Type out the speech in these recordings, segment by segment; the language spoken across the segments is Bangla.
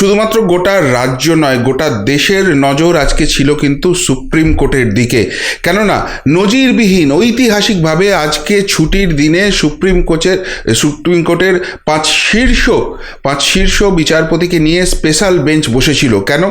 শুধুমাত্র গোটা রাজ্য নয়, গোটা দেশের নজর আজকে ছিল কিন্তু সুপ্রিম কোর্টের দিকে। কেননা, নজিরবিহীন, ঐতিহাসিকভাবে আজকে ছুটির দিনে সুপ্রিম কোর্টের সুপ্রিম কোর্টের পাঁচ শীর্ষ পাঁচ শীর্ষ বিচারপতিকে নিয়ে স্পেশাল বেঞ্চ বসেছিল। কেন?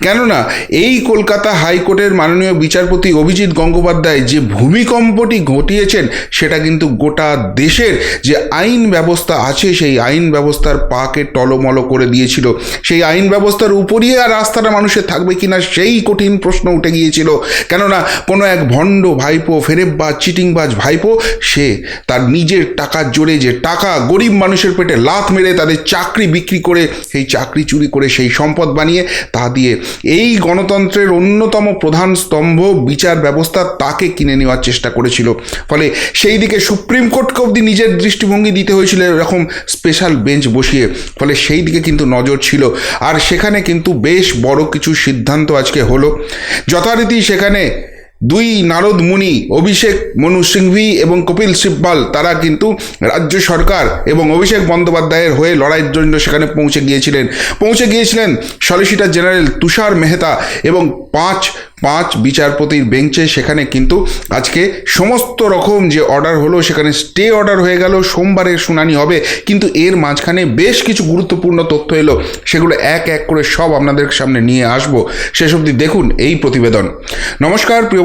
কেননা, এই কলকাতা হাইকোর্টের মাননীয় বিচারপতি অভিজিৎ গঙ্গোপাধ্যায় যে ভূমিকম্পটি ঘটিয়েছেন, সেটা কিন্তু গোটা দেশের যে আইন ব্যবস্থা আছে, সেই আইন ব্যবস্থার পাকে টলমল করে দিয়েছিল। সেই আইন ব্যবস্থার উপরই আর রাস্তাটা মানুষের থাকবে কি না সেই কঠিন প্রশ্ন উঠে গিয়েছিল। কেননা কোনো এক ভণ্ড ভাইপো, ফেরেববাজ, চিটিংবাজ ভাইপো, সে তার নিজের টাকার জোরে যে টাকা গরিব মানুষের পেটে লাথ মেরে তাদের চাকরি বিক্রি করে, সেই চাকরি চুরি করে সেই সম্পদ বানিয়ে তা দিয়ে এই গণতন্ত্রের অন্যতম প্রধান স্তম্ভ বিচার ব্যবস্থা তাকে কিনে নেওয়ার চেষ্টা করেছিল। ফলে সেই দিকে সুপ্রিম কোর্টকে অবধি নিজের দৃষ্টিভঙ্গি দিতে হয়েছিল এরকম স্পেশাল বেঞ্চ বসিয়ে। ফলে সেই দিকে কিন্তু নজর ছিল আর সেখানে কিন্তু বেশ বড় কিছু সিদ্ধান্ত আজকে হলো। যথারীতি সেখানে দুই নারদ মুনি, অভিষেক মনু সিংভি এবং কপিল সিব্বাল তারা কিন্তু রাজ্য সরকার এবং অভিষেক বন্দ্যোপাধ্যায়ের হয়ে লড়াইয়ের জন্য সেখানে পৌঁছে গিয়েছিলেন। পৌঁছে গিয়েছিলেন সলিসিটার জেনারেল তুষার মেহতা এবং পাঁচ পাঁচ বিচারপতির বেঞ্চে। সেখানে কিন্তু আজকে সমস্ত রকম যে অর্ডার হলো, সেখানে স্টে অর্ডার হয়ে গেল, সোমবারের শুনানি হবে। কিন্তু এর মাঝখানে বেশ কিছু গুরুত্বপূর্ণ তথ্য এলো, সেগুলো এক এক করে সব আপনাদের সামনে নিয়ে আসব। শেষ অবধি দেখুন এই প্রতিবেদন। নমস্কার, প্রিয়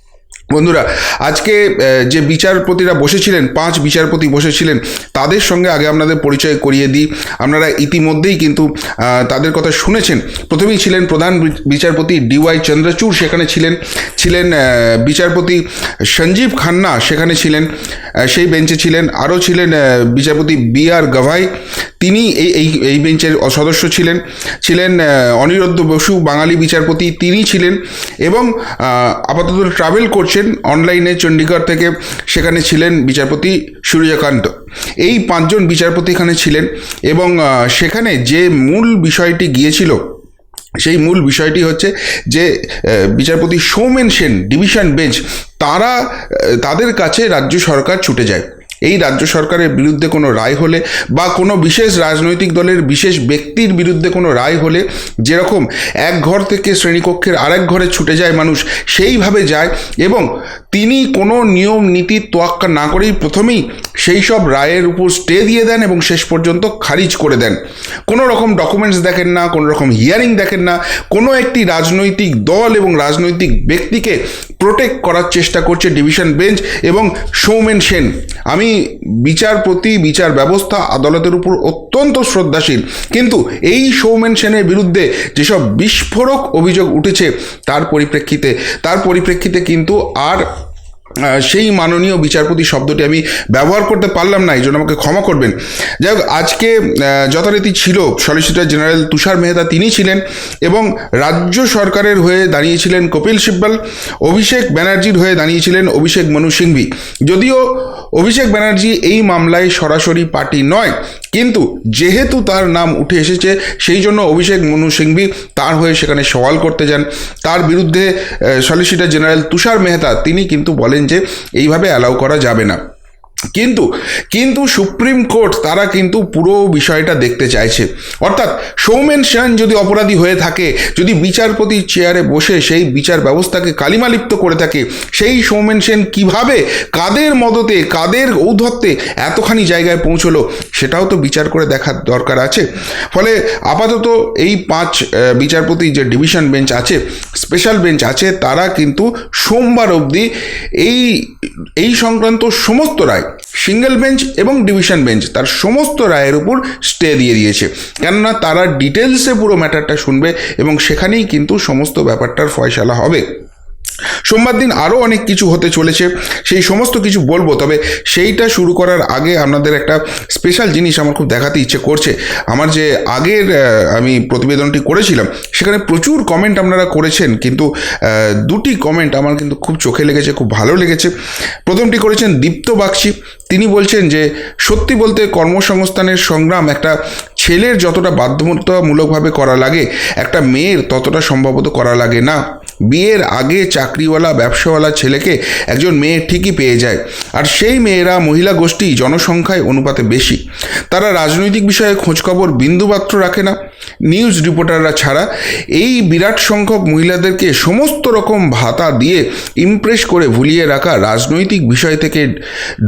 বন্ধুরা, আজকে যে বিচারপতিরা বসেছিলেন, পাঁচ বিচারপতি বসেছিলেন, তাদের সঙ্গে আগে আপনাদের পরিচয় করিয়ে দিই। আপনারা ইতিমধ্যেই কিন্তু তাদের কথা শুনেছেন। প্রথমেই ছিলেন প্রধান বিচারপতি ডিওয়াই চন্দ্রচূড়, সেখানে ছিলেন। ছিলেন বিচারপতি সঞ্জীব খান্না, সেখানে ছিলেন। সেই বেঞ্চে ছিলেন। আরও ছিলেন বিচারপতি বি আর গাভাই। তিনি এই এই এই বেঞ্চের সদস্য ছিলেন। ছিলেন অনিরুদ্ধ বসু, বাঙালি বিচারপতি। তিনি ছিলেন এবং আপাতত ট্রাভেল করছেন অনলাইনে চণ্ডীগড় থেকে সেখানে ছিলেন বিচারপতি সূর্যকান্ত। এই পাঁচজন বিচারপতি এখানে ছিলেন এবং সেখানে যে মূল বিষয়টি গিয়েছিল, সেই মূল বিষয়টি হচ্ছে যে বিচারপতি সৌমেন সেন, ডিভিশন বেঞ্চ, তারা তাদের কাছে রাজ্য সরকার ছুটে যায়। এই রাজ্য সরকারের বিরুদ্ধে কোনো রায় হলে বা কোনো বিশেষ রাজনৈতিক দলের বিশেষ ব্যক্তির বিরুদ্ধে কোনো রায় হলে যেরকম এক ঘর থেকে শ্রেণীকক্ষের আরেক ঘরে ছুটে যায় মানুষ, সেইভাবে যায় এবং তিনি কোনো নিয়ম, নীতি তোয়াক্কা না করেই প্রথমেই সেই সব রায়ের উপর স্টে দিয়ে দেন এবং শেষ পর্যন্ত খারিজ করে দেন। কোনো রকম ডকুমেন্টস দেখেন না, কোনো রকম হিয়ারিং দেখেন না, কোনো একটি রাজনৈতিক দল এবং রাজনৈতিক ব্যক্তিকে প্রোটেক্ট করার চেষ্টা করছে ডিভিশন বেঞ্চ এবং সৌমেন সেন। আমি বিচারপতি, বিচার ব্যবস্থা আদালতের উপর অত্যন্ত শ্রদ্ধাশীল। কিন্তু এই সৌমেন সেনের বিরুদ্ধে যেসব বিস্ফোরক অভিযোগ উঠেছে, তার পরিপ্রেক্ষিতে তার পরিপ্রেক্ষিতে কিন্তু আর সেই মাননীয় বিচারপতি শব্দটি আমি ব্যবহার করতে পারলাম না এই জন্য আমাকে ক্ষমা করবেন। যাই হোক, আজকে যথারীতি ছিল সলিসিটর জেনারেল তুষার মেহতা, তিনি ছিলেন এবং রাজ্য সরকারের হয়ে দাঁড়িয়েছিলেন কপিল সিব্বাল, অভিষেক ব্যানার্জির হয়ে দাঁড়িয়েছিলেন অভিষেক মনু সিংভি। যদিও অভিষেক ব্যানার্জি এই মামলায় সরাসরি পার্টি নয় কিন্তু যেহেতু তার নাম উঠে এসেছে, সেই জন্য অভিষেক মনু সিংভি তার হয়ে সেখানে সওয়াল করতে যান। তার বিরুদ্ধে সলিসিটর জেনারেল তুষার মেহতা, তিনি কিন্তু বলেন যে, এইভাবে অ্যালাউ করা যাবে না। কিন্তু কিন্তু সুপ্রিম কোর্ট তারা কিন্তু পুরো বিষয়টা দেখতে চাইছে। অর্থাৎ সৌমেন সেন যদি অপরাধী হয়ে থাকে, যদি বিচারপতির চেয়ারে বসে সেই বিচার ব্যবস্থাকে কালিমালিপ্ত করে থাকে, সেই সৌমেন সেন কীভাবে, কাদের মদতে, কাদের ঔদ্ধত্যে এতখানি জায়গায় পৌঁছলো, সেটাও তো বিচার করে দেখার দরকার আছে। ফলে আপাতত এই পাঁচ বিচারপতি যে ডিভিশন বেঞ্চ আছে, স্পেশাল বেঞ্চ আছে, তারা কিন্তু সোমবার অবধি এই এই সংক্রান্ত সমস্ত রায় সিঙ্গেল বেঞ্চ এবং ডিভিশন বেঞ্চ তার সমস্ত রায়ের উপর স্টে দিয়ে দিয়েছে। কেননা তারা ডিটেলসে পুরো ম্যাটারটা শুনবে এবং সেখানেই কিন্তু সমস্ত ব্যাপারটার ফয়সালা হবে। সোমবার দিন আরও অনেক কিছু হতে চলেছে, সেই সমস্ত কিছু বলব, তবে সেইটা শুরু করার আগে আপনাদের একটা স্পেশাল জিনিস আমার খুব দেখাতে ইচ্ছে করছে। আমার যে আগের আমি প্রতিবেদনটি করেছিলাম, সেখানে প্রচুর কমেন্ট আপনারা করেছেন, কিন্তু দুটি কমেন্ট আমার কিন্তু খুব চোখে লেগেছে, খুব ভালো লেগেছে। প্রথমটি করেছেন দীপ্ত বাগচি, তিনি বলছেন যে, সত্যি বলতে কর্মসংস্থানের সংগ্রাম একটা ছেলের যতটা বাধ্যতামূলকভাবে করা লাগে, একটা মেয়ের ততটা সম্ভবত করা লাগে না। বিয়ের আগে চাকরিওয়ালা ব্যবসাওয়ালা ছেলেকে একজন মেয়ে ঠিকই পেয়ে যায়। আর সেই মেয়েরা মহিলা গোষ্ঠী জনসংখ্যায় অনুপাতে বেশি। তারা রাজনৈতিক বিষয়ে খোঁজখবর বিন্দুমাত্র রাখে না। নিউজ রিপোর্টাররা ছাড়া এই বিরাট সংখ্যক মহিলাদেরকে সমস্ত রকম ভাতা দিয়ে ইমপ্রেস করে ভুলিয়ে রাখা রাজনৈতিক বিষয় থেকে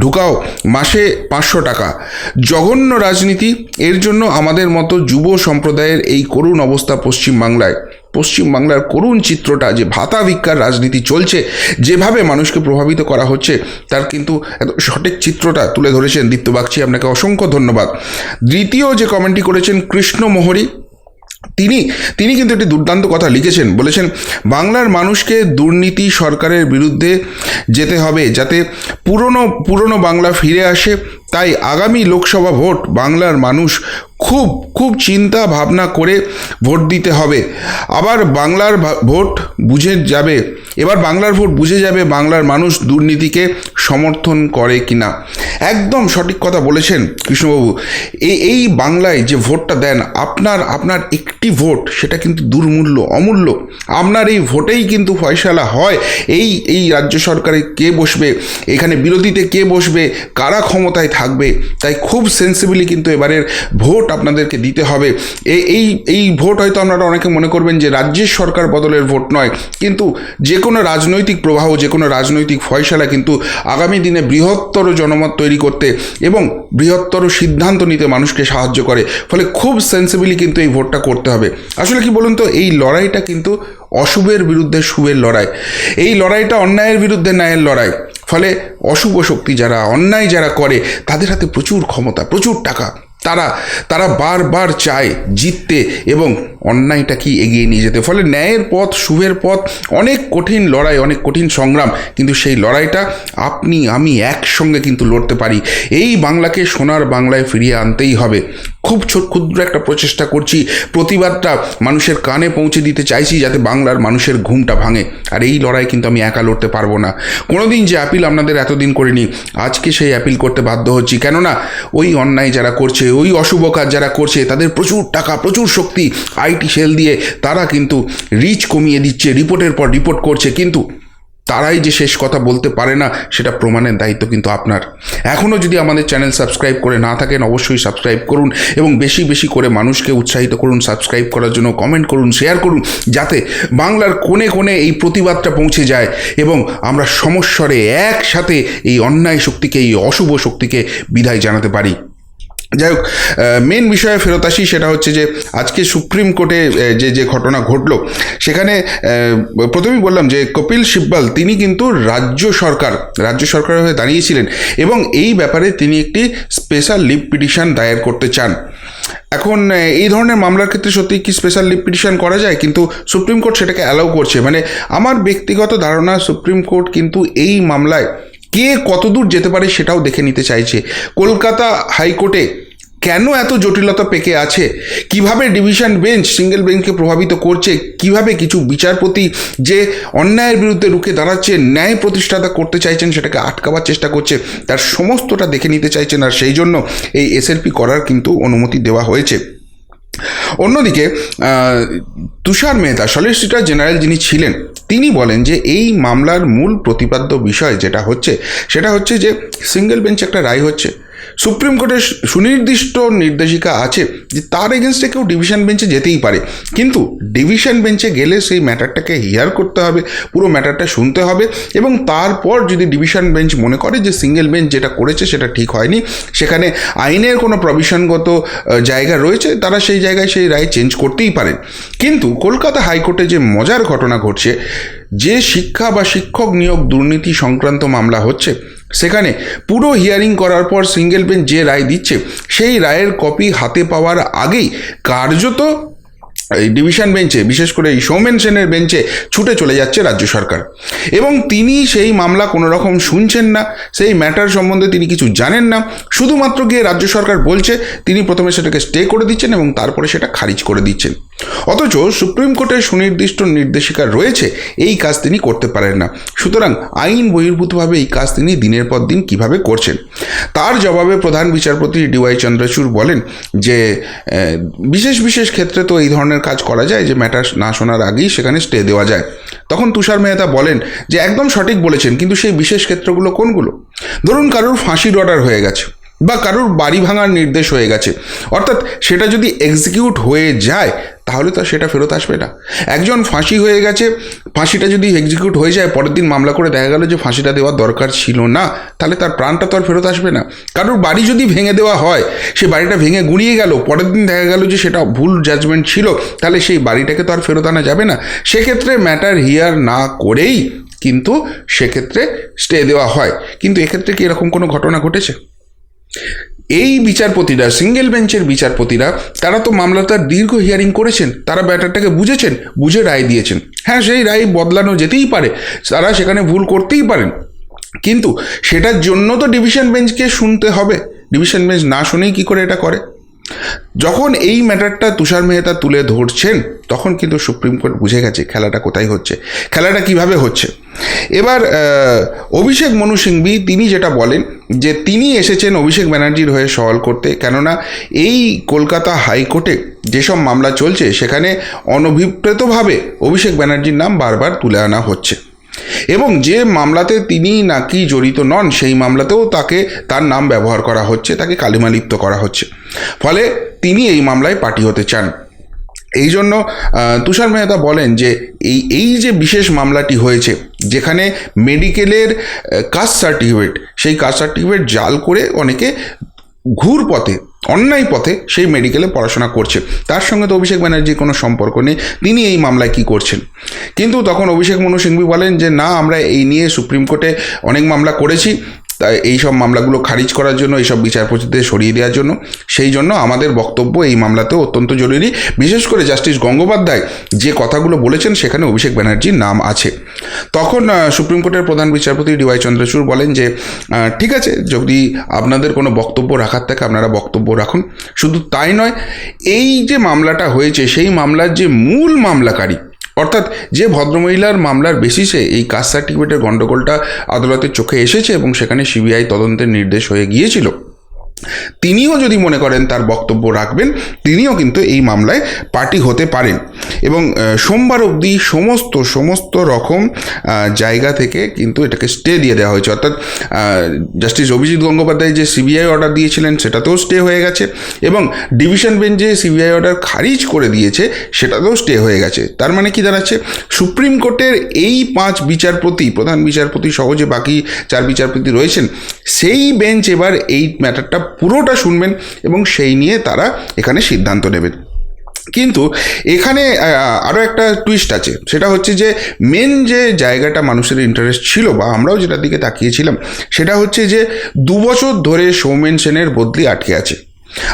ঢুকাও মাসে পাঁচশো টাকা। জঘন্য রাজনীতি। এর জন্য আমাদের মতো যুব সম্প্রদায়ের এই করুণ অবস্থা পশ্চিমবাংলায়। পশ্চিমবাংলার করুণ চিত্রটা, যে ভাতা ভিক্ষার রাজনীতি চলছে, যেভাবে মানুষকে প্রভাবিত করা হচ্ছে, তার কিন্তু সঠিক চিত্রটা তুলে ধরেছেন দীপ্ত বাগচি। আপনাকে অসংখ্য ধন্যবাদ। দ্বিতীয় যে কমেন্টটি করেছেন কৃষ্ণ মোহরী, তিনি তিনি কিন্তু একটি দুর্দান্ত কথা লিখেছেন। বলেছেন, বাংলার মানুষকে দুর্নীতি সরকারের বিরুদ্ধে যেতে হবে যাতে পুরনো পুরনো বাংলা ফিরে আসে তাই আগামী লোকসভা ভোট বাংলার মানুষ খুব খুব চিন্তা ভাবনা করে ভোট দিতে হবে। আবার বাংলার ভোট বুঝে যাবে, এবার বাংলার ভোট বুঝে যাবে বাংলার মানুষ দুর্নীতিকে সমর্থন করে কিনা। একদম সঠিক কথা বলেছেন কৃষ্ণবাবু। এই এই বাংলায় যে ভোটটা দেন, আপনার আপনার একটি ভোট সেটা কিন্তু দুর্মূল্য, অমূল্য। আপনার এই ভোটেই কিন্তু ফয়সালা হয়। এই এই রাজ্য সরকারে কে বসবে? এখানে বিরোধীতে কে বসবে? কারা ক্ষমতায় থাকবে তাই খুব সেন্সিবলি কিন্তু এবারের ভোট আপনাদেরকে দিতে হবে। এই এই ভোট হয়তো আপনারা অনেকে মনে করবেন যে রাজ্যের সরকার বদলের ভোট নয়। কিন্তু যে কোনো রাজনৈতিক প্রবাহ, যে কোনো রাজনৈতিক ফয়সালা কিন্তু আগামী দিনে বৃহত্তর জনমত তৈরি করতে এবং বৃহত্তর সিদ্ধান্ত নিতে মানুষকে সাহায্য করে। ফলে খুব সেন্সিবলি কিন্তু এই ভোটটা করতে হবে। আসলে কি বলুন তো, এই লড়াইটা কিন্তু অশুভের বিরুদ্ধে শুভের লড়াই। এই লড়াইটা অন্যায়ের বিরুদ্ধে ন্যায়ের লড়াই। ফলে অশুভ শক্তি যারা, অন্যায় যারা করে, তাদের হাতে প্রচুর ক্ষমতা, প্রচুর টাকা। তারা তারা বারবার চায় জিততে এবং অন্যায়টা কি এগিয়ে নিয়ে যেতে। ফলে ন্যায়ের পথ, শুভের পথ, অনেক কঠিন লড়াই, অনেক কঠিন সংগ্রাম, কিন্তু সেই লড়াইটা আপনি, আমি একসঙ্গে কিন্তু লড়তে পারি। এই বাংলাকে সোনার বাংলায় ফিরিয়ে আনতেই হবে। খুব ছোট ক্ষুদ্র একটা প্রচেষ্টা করছি। প্রতিবাদটা মানুষের কানে পৌঁছে দিতে চাইছি যাতে বাংলার মানুষের ঘুমটা ভাঙে। আর এই লড়াই কিন্তু আমি একা লড়তে পারব না। কোনোদিন যে অ্যাপিল আপনাদের এতদিন করিনি, আজকে সেই অ্যাপিল করতে বাধ্য হচ্ছি। কেননা, ওই অন্যায় যারা করছে, ওই অশুভ কাজ যারা করছে, তাদের প্রচুর টাকা, প্রচুর শক্তি আইটি সেল দিয়ে তারা কিন্তু রিচ কমিয়ে দিচ্ছে রিপোর্টের পর রিপোর্ট করছে। কিন্তু তারাই যে শেষ কথা বলতে পারে না, সেটা প্রমাণের দায়িত্ব কিন্তু আপনার। এখনও যদি আমাদের চ্যানেল সাবস্ক্রাইব করে না থাকেন, অবশ্যই সাবস্ক্রাইব করুন এবং বেশি বেশি করে মানুষকে উৎসাহিত করুন, সাবস্ক্রাইব করার জন্য কমেন্ট করুন, শেয়ার করুন, যাতে বাংলার কোণে কোণে এই প্রতিবাদটা পৌঁছে যায় এবং আমরা সমস্বরে একসাথে এই অন্যায় শক্তিকে, এই অশুভ শক্তিকে বিদায় জানাতে পারি। যাই হোক মেন বিষয়ে ফেরত আসি সেটা হচ্ছে যে, আজকে সুপ্রিম কোর্টে যে যে ঘটনা ঘটলো, সেখানে প্রথমেই বললাম যে, কপিল সিব্বাল তিনি কিন্তু রাজ্য সরকার, রাজ্য সরকারের হয়ে দাঁড়িয়েছিলেন এবং এই ব্যাপারে তিনি একটি স্পেশাল লিভ পিটিশন দায়ের করতে চান। এখন এই ধরনের মামলার ক্ষেত্রে সত্যি কি স্পেশাল লিভ পিটিশন করা যায়? কিন্তু সুপ্রিম কোর্ট সেটাকে অ্যালাউ করছে। মানে আমার ব্যক্তিগত ধারণা, সুপ্রিম কোর্ট কিন্তু এই মামলায় কে কতদূর যেতে পারে সেটাও দেখে নিতে চাইছে। কলকাতা হাইকোর্টে কেন এত জটিলতা পেকে আছে? কীভাবে ডিভিশন বেঞ্চ, সিঙ্গেল বেঞ্চকে প্রভাবিত করছে? কীভাবে কিছু বিচারপতি যে অন্যায়ের বিরুদ্ধে রুখে দাঁড়াচ্ছে, ন্যায় প্রতিষ্ঠাতা করতে চাইছেন সেটাকে আটকাবার চেষ্টা করছে, তার সমস্তটা দেখে নিতে চাইছেন আর সেই জন্য এই এসএলপি করার কিন্তু অনুমতি দেওয়া হয়েছে। অন্যদিকে তুষার মেহতা সলিসিটর জেনারেল যিনি ছিলেন, তিনি বলেন যে এই মামলার মূল প্রতিপাদ্য বিষয় যেটা হচ্ছে, সেটা হচ্ছে যে সিঙ্গেল বেঞ্চ একটা রায় হচ্ছে। সুপ্রিম কোর্টের সুনির্দিষ্ট নির্দেশিকা আছে যে তার এগেনস্টে কেউ ডিভিশন বেঞ্চে যেতেই পারে। কিন্তু ডিভিশন বেঞ্চে গেলে সেই ম্যাটারটাকে হিয়ার করতে হবে, পুরো ম্যাটারটা শুনতে হবে এবং তারপর যদি ডিভিশন বেঞ্চ মনে করে যে সিঙ্গেল বেঞ্চ যেটা করেছে সেটা ঠিক হয়নি, সেখানে আইনের কোনো প্রভিশনগত জায়গা রয়েছে, তারা সেই জায়গায় সেই রায় চেঞ্জ করতেই পারেন। কিন্তু কলকাতা হাইকোর্টে যে মজার ঘটনা ঘটছে, যে শিক্ষা বা শিক্ষক নিয়োগ দুর্নীতি সংক্রান্ত মামলা হচ্ছে সেখানে পুরো হিয়ারিং করার পর সিঙ্গেল বেঞ্চ যে রায় দিচ্ছে, সেই রায়ের কপি হাতে পাওয়ার আগেই কার্যত এই ডিভিশন বেঞ্চে, বিশেষ করে এই সৌমেন সেনের বেঞ্চে ছুটে চলে যাচ্ছে রাজ্য সরকার। এবং তিনি সেই মামলা কোনো রকম শুনছেন না, সেই ম্যাটার সম্বন্ধে তিনি কিছু জানেন না। শুধুমাত্র গিয়ে রাজ্য সরকার বলছে, তিনি প্রথমে সেটাকে স্টে করে দিচ্ছেন এবং তারপরে সেটা খারিজ করে দিচ্ছেন। অথচ সুপ্রিম কোর্টের সুনির্দিষ্ট নির্দেশিকা রয়েছে, এই কাজ তিনি করতে পারেন না। সুতরাং আইন বহির্ভূতভাবে এই কাজ তিনি দিনের পর দিন কীভাবে করছেন? তার জবাবে প্রধান বিচারপতি ডিওয়াই চন্দ্রচূড় বলেন যে বিশেষ বিশেষ ক্ষেত্রে তো এই ধরনের কাজ করা যায় যে ম্যাটার না শোনার আগেই সেখানে স্টে দেওয়া যায়। তখন তুষার মেহতা বলেন যে একদম সঠিক বলেছেন, কিন্তু সেই বিশেষ ক্ষেত্রগুলো কোনগুলো? ধরুন কারোর ফাঁসির অর্ডার হয়ে গেছে বা কারোর বাড়ি ভাঙার নির্দেশ হয়ে গেছে। অর্থাৎ সেটা যদি এক্সিকিউট হয়ে যায় তাহলে তো সেটা ফেরত আসবে না। একজন ফাঁসি হয়ে গেছে, ফাঁসিটা যদি এক্সিকিউট হয়ে যায়, পরের দিন মামলা করে দেখা গেল যে ফাঁসিটা দেওয়ার দরকার ছিল না, তাহলে তার প্রাণটা তো আর ফেরত আসবে না। কারোর বাড়ি যদি ভেঙে দেওয়া হয়, সে বাড়িটা ভেঙে গুঁড়িয়ে গেল, পরের দিন দেখা গেল যে সেটা ভুল জাজমেন্ট ছিল, তাহলে সেই বাড়িটাকে তো আর ফেরত আনা যাবে না। সেক্ষেত্রে ম্যাটার হিয়ার না করেই কিন্তু সেক্ষেত্রে স্টে দেওয়া হয়। কিন্তু এক্ষেত্রে কি এরকম কোনো ঘটনা ঘটেছে? এই বিচারপতিরা সিঙ্গেল বেঞ্চের বিচারপতিরা, তারা তো মামলাটার দীর্ঘ হিয়ারিং করেছেন, তারা ব্যাটারটাকে বুঝেছেন, বুঝে রায় দিয়েছেন। হ্যাঁ সেই রায় বদলানো যেতেই পারে, তারা সেখানে ভুল করতেই পারেন। কিন্তু সেটার জন্য তো ডিভিশন বেঞ্চকে শুনতে হবে। ডিভিশন বেঞ্চ না শুনেই কি করে এটা করে? যখন এই ম্যাটারটা তুষার মেহতা তুলে ধরছেন, তখন কিন্তু সুপ্রিম কোর্ট বুঝে গেছে খেলাটা কোথায় হচ্ছে। খেলাটা কীভাবে হচ্ছে? এবার অভিষেক মনু সিংভি, তিনি যেটা বলেন যে তিনি এসেছেন অভিষেক ব্যানার্জির হয়ে সওয়াল করতে, কেননা এই কলকাতা হাইকোর্টে যেসব মামলা চলছে, সেখানে অনভিপ্রেতভাবে অভিষেক ব্যানার্জির নাম বারবার তুলে আনা হচ্ছে। এবং যে মামলাতে তিনি নাকি জড়িত নন, সেই মামলাতেও তাকে, তার নাম ব্যবহার করা হচ্ছে, তাকে কালিমালিপ্ত করা হচ্ছে। ফলে তিনি এই মামলায় পার্টি হতে চান। এই জন্য তুষার মেহতা বলেন যে, এই এই যে বিশেষ মামলাটি হয়েছে, যেখানে মেডিকেলের কাস্ট সার্টিফিকেট, সেই কাস্ট সার্টিফিকেট জাল করে অনেকে ঘুর পথে অন্যায় পথে সেই মেডিকেলে পড়াশোনা করছে। তার সঙ্গে তো অভিষেক ব্যানার্জির কোনো সম্পর্ক নেই। তিনি এই মামলায় কি করছেন? কিন্তু তখন অভিষেক মনু সিংভি বলেন যে, না, আমরা এই নিয়ে সুপ্রিম কোর্টে অনেক মামলা করেছি। তাই এই সব মামলাগুলো খারিজ করার জন্য এইসব বিচারপতিদের সরিয়ে দেওয়ার জন্য, সেই জন্য আমাদের বক্তব্য এই মামলাতেও অত্যন্ত জরুরি। বিশেষ করে জাস্টিস গঙ্গোপাধ্যায় যে কথাগুলো বলেছেন, সেখানে অভিষেক ব্যানার্জির নাম আছে। তখন সুপ্রিম কোর্টের প্রধান বিচারপতি ডিওয়াই চন্দ্রচূড় বলেন যে ঠিক আছে, যদি আপনাদের কোনো বক্তব্য রাখার থাকে, আপনারা বক্তব্য রাখুন। শুধু তাই নয়, এই যে মামলাটা হয়েছে, সেই মামলার যে মূল মামলাকারী অর্থাৎ যে ভদ্রমহিলার মামলার বেসিসে এই কাস্ট সার্টিফিকেটের গণ্ডগোলটা আদালতের চোখে এসেছে এবং সেখানে সিবিআই তদন্তের নির্দেশ হয়ে গিয়েছিল। তিনিও যদি মনে করেন তার বক্তব্য রাখবেন, তিনিও কিন্তু এই মামলায় পার্টি হতে পারেন। এবং সোমবার অবধি সমস্ত সমস্ত রকম জায়গা থেকে কিন্তু এটাকে স্টে দিয়ে দেওয়া হয়েছে। অর্থাৎ জাস্টিস অভিজিৎ গঙ্গোপাধ্যায় যে সিবিআই অর্ডার দিয়েছিলেন, সেটাতেও স্টে হয়ে গেছে। এবং ডিভিশন বেঞ্চ যে সিবিআই অর্ডার খারিজ করে দিয়েছে, সেটাতেও স্টে হয়ে গেছে। তার মানে কি দাঁড়াচ্ছে? সুপ্রিম কোর্টের এই পাঁচ বিচারপতি, প্রধান বিচারপতি সহজে বাকি চার বিচারপতি রয়েছেন, সেই বেঞ্চ এবার এই ম্যাটারটা পুরোটা শুনবেন এবং সেই নিয়ে তারা এখানে সিদ্ধান্ত নেবেন। কিন্তু এখানে আরও একটা টুইস্ট আছে। সেটা হচ্ছে যে মেন যে জায়গাটা মানুষের ইন্টারেস্ট ছিল বা আমরাও যেটার দিকে তাকিয়েছিলাম, সেটা হচ্ছে যে, দু বছর ধরে সৌমেন সেনের বদলি আটকে আছে।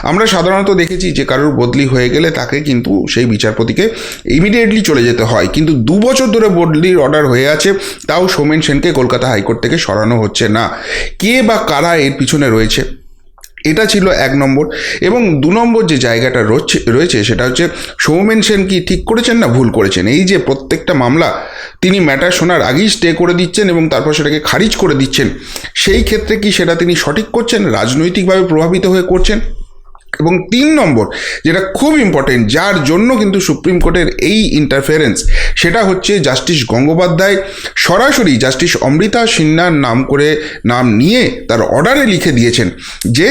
আমরা সাধারণত দেখেছি যে, কারোর বদলি হয়ে গেলে তাকে কিন্তু সেই বিচারপতিকে ইমিডিয়েটলি চলে যেতে হয়। কিন্তু দু বছর ধরে বদলির অর্ডার হয়ে আছে, তাও সৌমেন সেনকে কলকাতা হাইকোর্ট থেকে সরানো হচ্ছে না। কে বা কারা এর পিছনে রয়েছে? এটা ছিল এক নম্বর। এবং দু নম্বর যে জায়গাটা রয়েছে সেটা হচ্ছে সৌমেন সেন কি ঠিক করেছেন না ভুল করেছেন? এই যে প্রত্যেকটা মামলা তিনি ম্যাটার শোনার আগেই স্টে করে দিচ্ছেন এবং তারপর সেটাকে খারিজ করে দিচ্ছেন। সেই ক্ষেত্রে কি সেটা তিনি সঠিক করছেন? রাজনৈতিকভাবে প্রভাবিত হয়ে করছেন? এবং তিন নম্বর, যেটা খুব ইম্পর্টেন্ট যার জন্য কিন্তু সুপ্রিম কোর্টের এই ইন্টারফেরেন্স সেটা হচ্ছে জাস্টিস গঙ্গোপাধ্যায় সরাসরি জাস্টিস অমৃতা সিনহার নাম করে, নাম নিয়ে তার অর্ডারে লিখে দিয়েছেন যে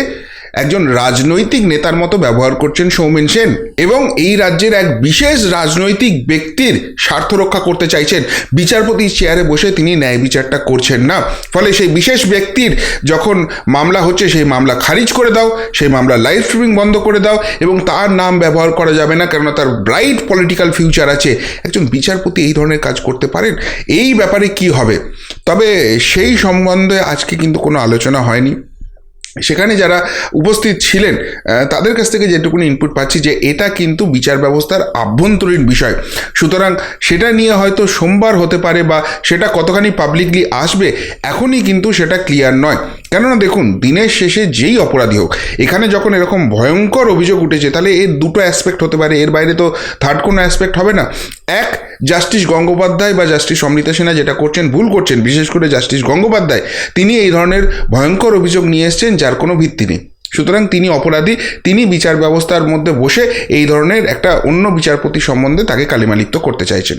একজন রাজনৈতিক নেতার মতো ব্যবহার করছেন সৌমেন সেন এবং এই রাজ্যের এক বিশেষ রাজনৈতিক ব্যক্তির স্বার্থ রক্ষা করতে চাইছেন। বিচারপতির চেয়ারে বসে তিনি ন্যায় বিচারটা করছেন না। ফলে সেই বিশেষ ব্যক্তির যখন মামলা হচ্ছে, সেই মামলা খারিজ করে দাও, সেই মামলা লাইভ স্ট্রিমিং বন্ধ করে দাও এবং তার নাম ব্যবহার করা যাবে না, কেননা তার ব্রাইট পলিটিক্যাল ফিউচার আছে। একজন বিচারপতি এই ধরনের কাজ করতে পারেন? এই ব্যাপারে কি হবে? তবে সেই সম্বন্ধে আজকে কিন্তু কোনো আলোচনা হয়নি। সেখানে যারা উপস্থিত ছিলেন তাদের কাছ থেকে যেটুকুনি ইনপুট পাচ্ছি যে এটা কিন্তু বিচার ব্যবস্থার আভ্যন্তরীণ বিষয়। সুতরাং সেটা নিয়ে হয়তো সোমবার হতে পারে বা সেটা কতখানি পাবলিকলি আসবে, এখনই কিন্তু সেটা ক্লিয়ার নয়। কেননা দেখুন, দিনের শেষে যেই অপরাধী হোক, এখানে যখন এরকম ভয়ঙ্কর অভিযোগ উঠেছে, তাহলে এর দুটো অ্যাসপেক্ট হতে পারে। এর বাইরে তো থার্ড কোনো অ্যাসপেক্ট হবে না। এক জাস্টিস গঙ্গোপাধ্যায় বা জাস্টিস অমৃতা সেনা যেটা করছেন, ভুল করছেন, বিশেষ করে জাস্টিস গঙ্গোপাধ্যায়, তিনি এই ধরনের ভয়ঙ্কর অভিযোগ নিয়ে এসছেন যার কোনো ভিত্তি নেই। সুতরাং তিনি অপরাধী, তিনি বিচার ব্যবস্থার মধ্যে বসে এই ধরনের একটা অন্য বিচারপতি সম্বন্ধে তাকে কালিমালিপ্ত করতে চাইছেন।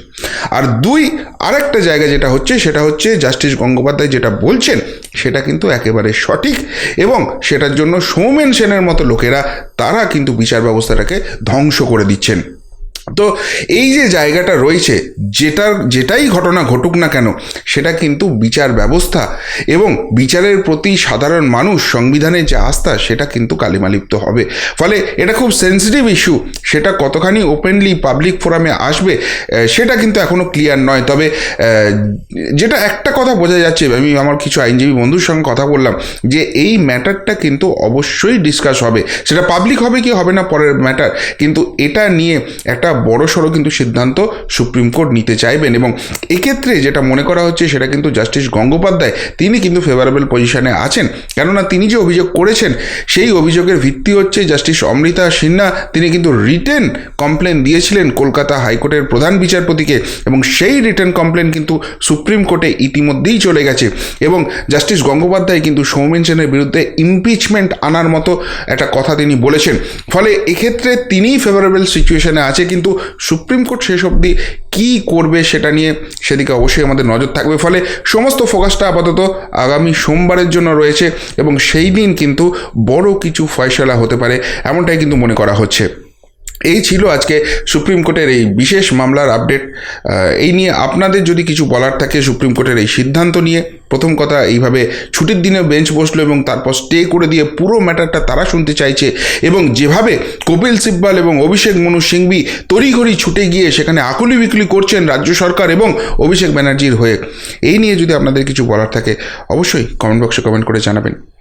আর দুই, আরেকটা জায়গা যেটা হচ্ছে, সেটা হচ্ছে জাস্টিস গঙ্গোপাধ্যায় যেটা বলছেন, সেটা কিন্তু একেবারে সঠিক এবং সেটার জন্য সৌমেন সেনের মতো লোকেরা, তারা কিন্তু বিচার ব্যবস্থাটাকে ধ্বংস করে দিচ্ছেন। তো এই যে জায়গাটা রয়েছে, যেটার, যেটাই ঘটনা ঘটুক না কেন, সেটা কিন্তু বিচার ব্যবস্থা এবং বিচারের প্রতি সাধারণ মানুষ সংবিধানের যে আস্থা, সেটা কিন্তু কালিমালিপ্ত হবে। ফলে এটা খুব সেন্সিটিভ ইস্যু সেটা কতখানি ওপেনলি পাবলিক ফোরামে আসবে সেটা কিন্তু এখনও ক্লিয়ার নয়। তবে যেটা একটা কথা বোঝা যাচ্ছে, আমি আমার কিছু আইনজীবী বন্ধুর সঙ্গে কথা বললাম, যে এই ম্যাটারটা কিন্তু অবশ্যই ডিসকাস হবে। সেটা পাবলিক হবে কি হবে না পরের ম্যাটার কিন্তু এটা নিয়ে একটা বড় সড়ো কিন্তু সিদ্ধান্ত সুপ্রিম কোর্ট নিতে চাইবেন এবং এক্ষেত্রে যেটা মনে করা হচ্ছে সেটা কিন্তু জাস্টিস গঙ্গোপাধ্যায় তিনি কিন্তু ফেভারেবল পজিশনে আছেন। কেননা তিনি যে অভিযোগ করেছেন, সেই অভিযোগের ভিত্তি হচ্ছে জাস্টিস অমৃতা সিনহা তিনি কিন্তু রিটেন কমপ্লেন দিয়েছিলেন কলকাতা হাইকোর্টের প্রধান বিচারপতিকে এবং সেই রিটেন কমপ্লেন কিন্তু সুপ্রিম কোর্টে ইতিমধ্যেই চলে গেছে এবং জাস্টিস গঙ্গোপাধ্যায় কিন্তু সৌমেন সেনের বিরুদ্ধে ইমপিচমেন্ট আনার মতো একটা কথা তিনি বলেছেন। ফলে এক্ষেত্রে তিনিই ফেভারেবল সিচুয়েশনে আছে কিন্তু সুপ্রিম কোর্ট শেষ অবধি কী করবে সেটা নিয়ে সেদিকে অবশ্যই আমাদের নজর থাকবে। ফলে সমস্ত ফোকাসটা আপাতত আগামী সোমবারের জন্য রয়েছে এবং সেই দিন কিন্তু বড় কিছু ফয়সলা হতে পারে, এমনটাই কিন্তু মনে করা হচ্ছে। এই ছিল আজকে সুপ্রিম কোর্টের এই বিশেষ মামলার আপডেট। এই নিয়ে আপনাদের যদি কিছু বলার থাকে সুপ্রিম কোর্টের এই সিদ্ধান্ত নিয়ে, প্রথম কথা এইভাবে ছুটির দিনে বেঞ্চ বসল এবং তারপর স্টে করে দিয়ে পুরো ম্যাটারটা তারা শুনতে চাইছে এবং যেভাবে কপিল সিব্বাল এবং অভিষেক মনু সিংভি তড়িঘড়ি ছুটে গিয়ে সেখানে আকুলি বিকুলি করছেন রাজ্য সরকার এবং অভিষেক ব্যানার্জির হয়ে। এই নিয়ে যদি আপনাদের কিছু বলার থাকে, অবশ্যই কমেন্ট বক্সে কমেন্ট করে জানাবেন।